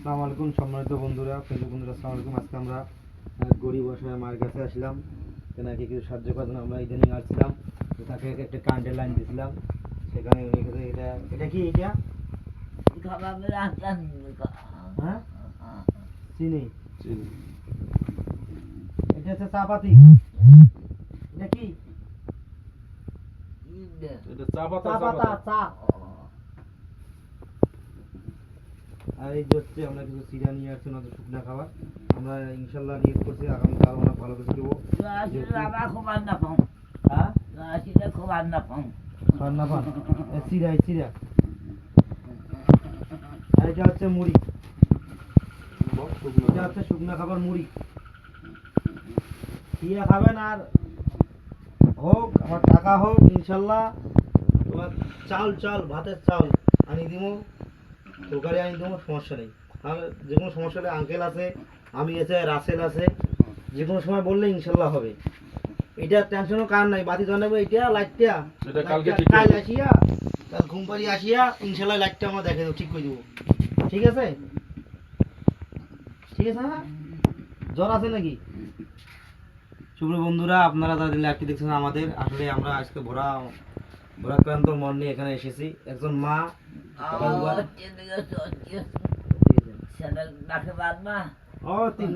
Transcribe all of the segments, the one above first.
আসসালামু আলাইকুম সম্মানিত বন্ধুরা ফেসবুক বন্ধুরা আসসালামু আলাইকুম। আজকে আমরা গরিব অসহায় মায়ের কাছে আসলাম। তেনাকে কিছু সাহায্য করার জন্য আমরা ইদানিং আসছিলাম। তো তাকে একটা কারেন্টের লাইন দিয়েছিলাম সেখানে উনি এটা এটা কি এটা? হ্যাঁ? চিনি? এটা হচ্ছে চা পাতি। এটা কি? এটা চা পাতা। চা চা পাতা পাতা চা আর এই যে হচ্ছে আমরা কিছু সিরিয়া নিয়ে আসছি ওনাদের শুকনা খাবার। আমরা ইনশাল্লাহ নিয়ে করছি আগামীকাল আমরা ভালো কিছু দেবো। হ্যাঁ? রান্না পান চিরা এই চিরা আর এটা হচ্ছে মুড়ি। এটা হচ্ছে শুকনা খাবার মুড়ি। চিরা খাবেন আর হোক আমার টাকা হোক ইনশাল্লাহ। তোমার চাল চাল ভাতের চাল আনি দিব তরকারি আনি দেবো সমস্যা নেই। আর যে কোনো সমস্যা হলে আঙ্কেল আছে আমি আছে রাসেল আছে যে কোনো সময় বললে ইনশাল্লাহ হবে। এটা টেনশনও কার নাই বাতি জানাব এটা লাইটটা। এটা কালকে ঠিক কাল আসিয়া কাল ঘুম পাড়ি আসিয়া ইনশাল্লাহ লাইটটা আমরা দেখে দেবো ঠিক করে দেবো। ঠিক আছে? ঠিক আছে হ্যাঁ? জ্বর আছে নাকি? শুভ বন্ধুরা আপনারা যারা লাইভটি দেখছেন আমাদের আসলে আমরা আজকে ভরা ভরাক্রান্ত মন নিয়ে এখানে এসেছি। একজন মা ও তিন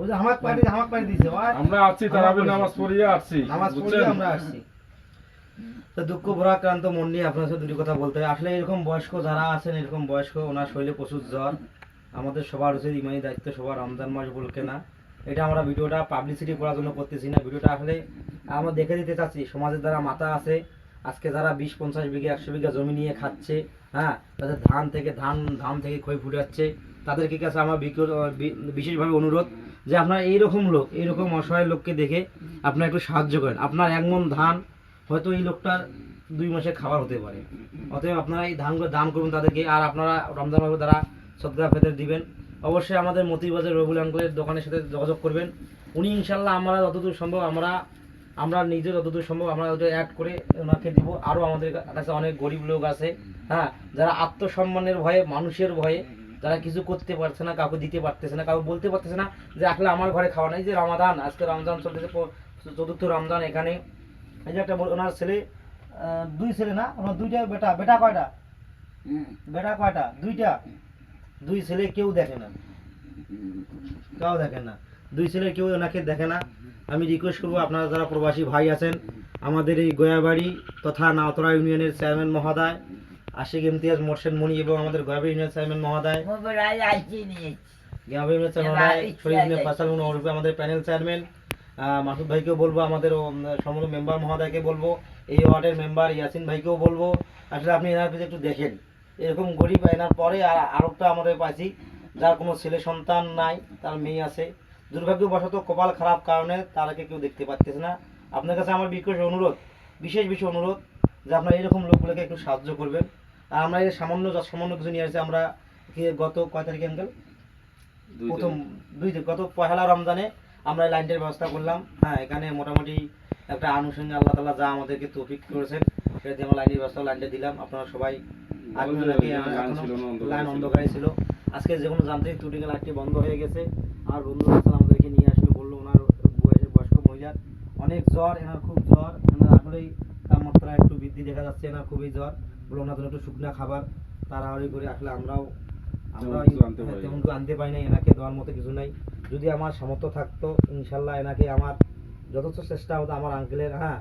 ওই যে হামাক পাড়ি হামাক পাড়ি দিছে আমরা আছি তারাবি নামাজ পড়িয়ে আসছি নামাজ পড়িয়ে আমরা আসছি তো দুঃখ ভরাক্রান্ত মন নিয়ে আপনার সাথে দুটি কথা বলতে হয়। আসলে এরকম বয়স্ক যারা আছেন এরকম বয়স্ক ওনার শরীরে প্রচুর জ্বর। আমাদের সবার উচিত ইমানি দায়িত্ব সবার রমজান মাস উপলক্ষে না। এটা আমরা ভিডিওটা পাবলিসিটি করার জন্য করতেছি না। ভিডিওটা আসলে আমরা দেখে দিতে চাচ্ছি, সমাজের দ্বারা মাথা আছে। আজকে যারা বিশ, পঞ্চাশ বিঘা, একশো বিঘা জমি নিয়ে খাচ্ছে হ্যাঁ তাদের ধান থেকে ধান ধান থেকে ক্ষয় ফুটে যাচ্ছে, তাদেরকে কাছে আমার বিশেষভাবে অনুরোধ যে আপনার এইরকম লোক, এইরকম অসহায় লোককে দেখে আপনারা একটু সাহায্য করেন। আপনার একমন ধান, হয়তো এই লোকটার দুই মাসের খাবার হতে পারে। অতএব আপনারা এই ধানগুলো দান করুন তাদেরকে, আর আপনারা রমজান মাসে দ্বারা ফেদের দিবেন। অবশ্যই আমাদের মতিবাজার রবুল আঙ্কেলের দোকানের সাথে যোগাযোগ করবেন। উনি ইনশাল্লাহ আমরা যতদূর সম্ভব আমরা আমরা নিজে যতদূর সম্ভব আমরা ওটা অ্যাড করে ওনাকে দিব। আরও আমাদের কাছে অনেক গরিব লোক আছে হ্যাঁ যারা আত্মসম্মানের ভয়ে মানুষের ভয়ে যারা কিছু করতে পারছে না কাউকে দিতে পারতেছে না কাউকে বলতে পারতেছে না যে আসলে আমার ঘরে খাওয়া নাই যে রমাদান আজকে রমজান চলতেছে চতুর্থ রমজান এখানে। এই যে একটা ওনার ছেলে দুই ছেলে না ওনার দুইটা বেটা বেটা কয়টা? বেটা কয়টা? দুইটা। দুই ছেলে কেউ দেখে না। কেউ দেখে না। দুই ছেলে কেউ ওনাকে দেখে না। আমি রিকোয়েস্ট করব, আপনারা যারা প্রবাসী ভাই আছেন, আমাদের এই গয়াবাড়ি তথা নাওতরা ইউনিয়নের চেয়ারম্যান মহোদয়, আশিক ইমতিয়াজ মোর্শেদ মণি এবং আমাদের গয়াবাড়ি ইউনিয়ন চেয়ারম্যান মহোদয় আমাদের প্যানেল চেয়ারম্যান মাসুদ ভাইকেও বলব, আমাদের সমস্ত মেম্বার মহোদয়কে বলব, এই ওয়ার্ডের মেম্বার ইয়াসিন ভাইকেও বলব। আসলে আপনি এনার একটু দেখেন। এরকম গরিব এনার পরে আর আরেকটা আমাদের পাইছি যার কোনো ছেলে সন্তান নাই তার মেয়ে আছে। দুর্ভাগ্যবশত কপাল খারাপ কারণে তারাকে কেউ দেখতে পাচ্ছে না। আপনার কাছে আমার বিশেষ অনুরোধ বিশেষ বিশেষ অনুরোধ যে আপনারা এরকম লোকগুলোকে একটু সাহায্য করবেন। আর আমরা এই সামান্য সামান্য কিছু নিয়ে আসছি আমরা গত কয় তারিখে আঙ্কেল প্রথম দুই দিন গত পহেলা রমজানে আমরা লাইনটার ব্যবস্থা করলাম। হ্যাঁ এখানে মোটামুটি একটা আনুষঙ্গিক আল্লাহ তালা যা আমাদেরকে তৌফিক করেছেন সেটা দিয়ে আমরা লাইনের ব্যবস্থা লাইনটা দিলাম। আপনারা সবাই? লাইন অন্ধকারে ছিল। আজকে যে কোনো যান্ত্রিক ত্রুটি লাইটটি বন্ধ হয়ে গেছে। আর বন্ধু হাসান আমাদেরকে নিয়ে আসলো বলল ওনার বয়স্ক মহিলার অনেক জ্বর এনার খুব জ্বর। এনার আসলেই তাপমাত্রা একটু বৃদ্ধি দেখা যাচ্ছে এনার খুবই জ্বর। বলে ওনার জন্য একটু শুকনা খাবার তাড়াহুড়ি করে আসলে আমরাও আমরা তেমন কিছু আনতে পারি। তেমন না। কিছু আনতে পারি না এনাকে দেওয়ার মতো কিছু নাই। যদি আমার সামর্থ্য থাকতো ইনশাল্লাহ এনাকে আমার যথেষ্ট চেষ্টা হতো আমার আঙ্কেলের হ্যাঁ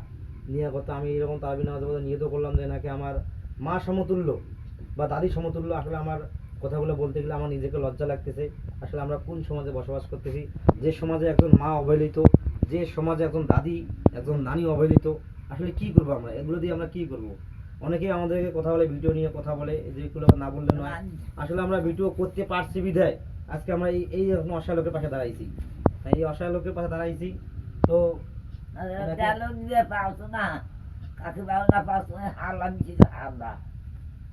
নিয়ে করতো। আমি এরকম নামাজের মধ্যে নিয়ত করলাম যে এনাকে আমার মা সমতুল্য। বা দাদি সমতুল্য আসলে আমার কথাগুলো বলতে গেলে আমার নিজেকে লজ্জা লাগতেছে। আসলে আমরা কোন সমাজে বসবাস করতেছি? যে সমাজে একজন মা অবহেলিত, যে সমাজে একজন দাদি, একজন নানি অবহেলিত, আসলে কি করব আমরা? এগুলো দিয়ে আমরা কি করব? অনেকেই আমাদেরকে কথা বলে, ভিডিও নিয়ে কথা বলে যেগুলো না বললে নয়। আসলে আমরা ভিডিও করতে পারছি বিধায়। আজকে আমরা এই এই এরকম অসহায় লোকের পাশে দাঁড়াইছি। তাই এই অসহায় লোকের পাশে দাঁড়াইছি। তো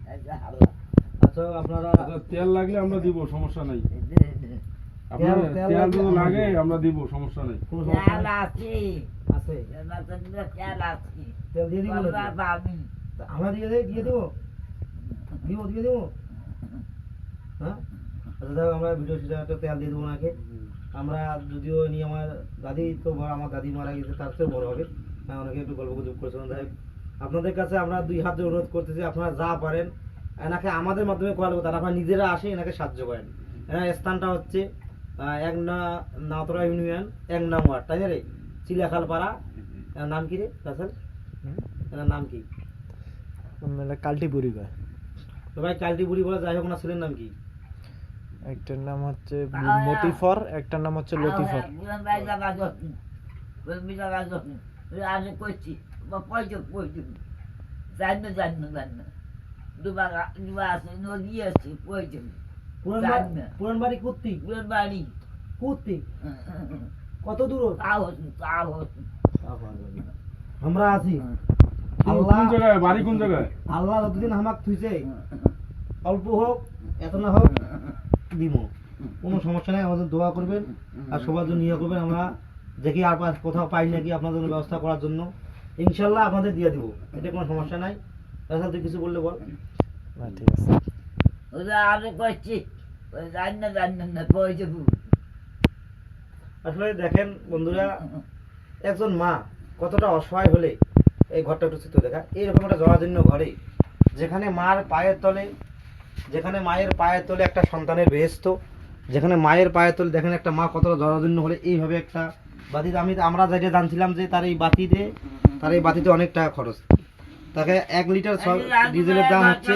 আচ্ছা আপনারা তেল লাগলে আমরা দিব সমস্যা নাই। আপনার তেল- যদি আমরা লাগে দিব। আমরা দিব সমস্যা নেই। তেল আছে। আছে। তেল আছে। তেল দিয়ে দিব আমরা দিয়ে দেই দিয়ে দেবো? দিব দিয়ে দেবো? হ্যাঁ? আচ্ছা দেখো আমরা ভিডিও তেল দিয়ে দেবো ওনাকে। আমরা যদিও নিয়ে আমার দাদি তো আমার দাদি মারা গেছে তার চেয়েও বড় হবে। হ্যাঁ অনেকে একটু গল্প গুজব করেছিলাম যাই হোক, আপনাদের কাছে আমরা দুই হাত অনুরোধ করতেছি আপনারা যা পারেন এনাকে আমাদের মাধ্যমে করা লাগবে তারা আপনারা নিজেরা আসে এনাকে সাহায্য করেন এনার স্থানটা হচ্ছে এক না নাতরা ইউনিয়ন এক নং ওয়ার্ড তাই না রে চিলিয়াখাল পাড়া এনার নাম কি রে রাসেল এনার নাম কি কালটি বুড়ি কয় তো ভাই কালটি বুড়ি বলে যাই হোক না ছেলের নাম কি একটার নাম হচ্ছে মতিফর একটার নাম হচ্ছে লতিফর বুঝলাম ভাই পয়সা পয়সা জানো জানো জানো দুবার দুবার আছে নদী আছে পয়সা পুরান বাড়ি না। পুরান বাড়ি কুত্তি বুড়ার বাড়ি কুত্তি কত দূর তাও হচ্ছে তাও হচ্ছে আমরা আছি কোন আল্লাহ কোন জায়গায় বাড়ি কোন জায়গায় আল্লাহ যতদিন আমাক থুইছে অল্প হোক এত না হোক দিব কোনো সমস্যা নাই আমাদের দোয়া করবেন। আর সবার জন্য ইয়ে করবেন। আমরা দেখি আর পা- কোথাও পাই নাকি আপনাদের জন্য ব্যবস্থা করার জন্য। ইনশাল্লাহ আপনাদের দিয়ে দিব। এটা কোনো সমস্যা নাই। তাছাড়া তুই কিছু বললে বল। না ঠিক আছে। করছি না পয়সা আসলে দেখেন বন্ধুরা একজন মা কতটা অসহায় হলে এই ঘরটা একটু চিত্র দেখা। এইরকম একটা জরাজীর্ণ ঘরে যেখানে মার পায়ের তলে যেখানে মায়ের পায়ের তলে একটা সন্তানের বেহেস্ত যেখানে মায়ের পায়ের তলে দেখেন একটা মা কতটা জরাজীর্ণ হলে এইভাবে একটা বাতিতে আমি আমরা যেটা জানছিলাম যে তার এই বাতিতে তার এই বাতিতে অনেক টাকা খরচ। তাকে এক লিটার সব ডিজেলের দাম হচ্ছে